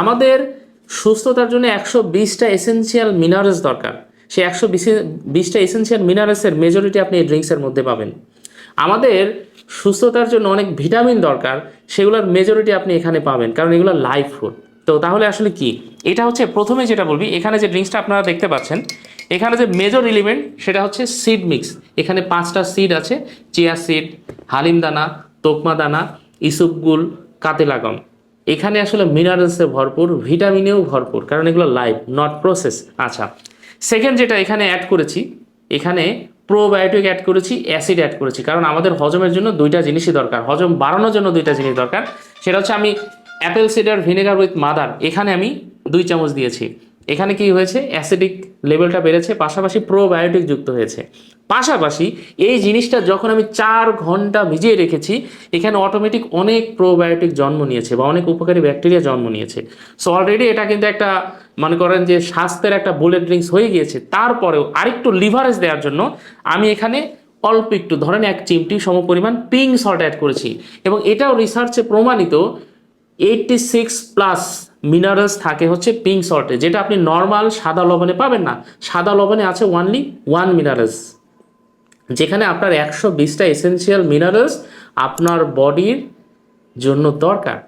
আমাদের সুস্থতার জন্য একশো বিশটা এসেনশিয়াল মিনারেলস দরকার। সেই একশো বিশটা এসেনশিয়াল মিনারেলসের মেজরিটি আপনি এই ড্রিঙ্কসের মধ্যে পাবেন। আমাদের সুস্থতার জন্য অনেক ভিটামিন দরকার, সেগুলোর মেজরিটি আপনি এখানে পাবেন, কারণ এগুলো লাইফ ফুড তো তাহলে আসলে কি? এটা হচ্ছে প্রথমে যেটা বলবি, এখানে যে ড্রিঙ্কসটা আপনারা দেখতে পাচ্ছেন, এখানে যে মেজর এলিমেন্ট সেটা হচ্ছে সিড মিক্স এখানে পাঁচটা সিড আছে চিয়া সিড হালিম দানা, তোকমা দানা, ইসুপগুল কাতেলাগম এখানে আসলে মিনারেলসে ভরপুর ভিটামিনেও ভরপুর, কারণ এগুলো লাইভ নট প্রসেস আচ্ছা সেকেন্ড যেটা এখানে অ্যাড করেছি, এখানে প্রোবায়োটিক অ্যাড করেছি অ্যাসিড অ্যাড করেছি, কারণ আমাদের হজমের জন্য দুইটা জিনিসই দরকার। হজম বাড়ানোর জন্য দুইটা জিনিস দরকার। সেটা হচ্ছে আমি apple cider vinegar with mother এখানে আমি দুই চামচ দিয়েছি। এখানে কি হয়েছে? অ্যাসিডিক লেভেলটা বেড়েছে, পাশাপাশি প্রোবায়োটিক যুক্ত হয়েছে। পাশাপাশি এই জিনিসটা যখন আমি চার ঘণ্টা ভিজিয়ে রেখেছি, এখানে অটোমেটিক অনেক প্রোবায়োটিক জন্ম নিয়েছে বা অনেক উপকারী ব্যাকটেরিয়া জন্ম নিয়েছে। সো অলরেডি এটা কিন্তু একটা, মনে করেন যে স্বাস্থ্যের একটা বুলেট ড্রিঙ্কস হয়ে গিয়েছে। তারপরেও আরেকটু লিভারেজ দেওয়ার জন্য আমি এখানে অল্প একটু, ধরেন এক চিমটি সমপরিমাণ পিঙ্ক সল্ট অ্যাড করেছি। এবং এটাও রিসার্চে প্রমাণিত এইটটি সিক্স প্লাস মিনারেলস থাকে হচ্ছে পিঙ্ক সল্টে যেটা আপনি নর্মাল সাদা লবণে পাবেন না। সাদা লবণে আছে ওয়ানলি ওয়ান মিনারেলস যেখানে আপনার একশো বিশটা এসেন্সিয়াল মিনারেলস আপনার বডির জন্য দরকার।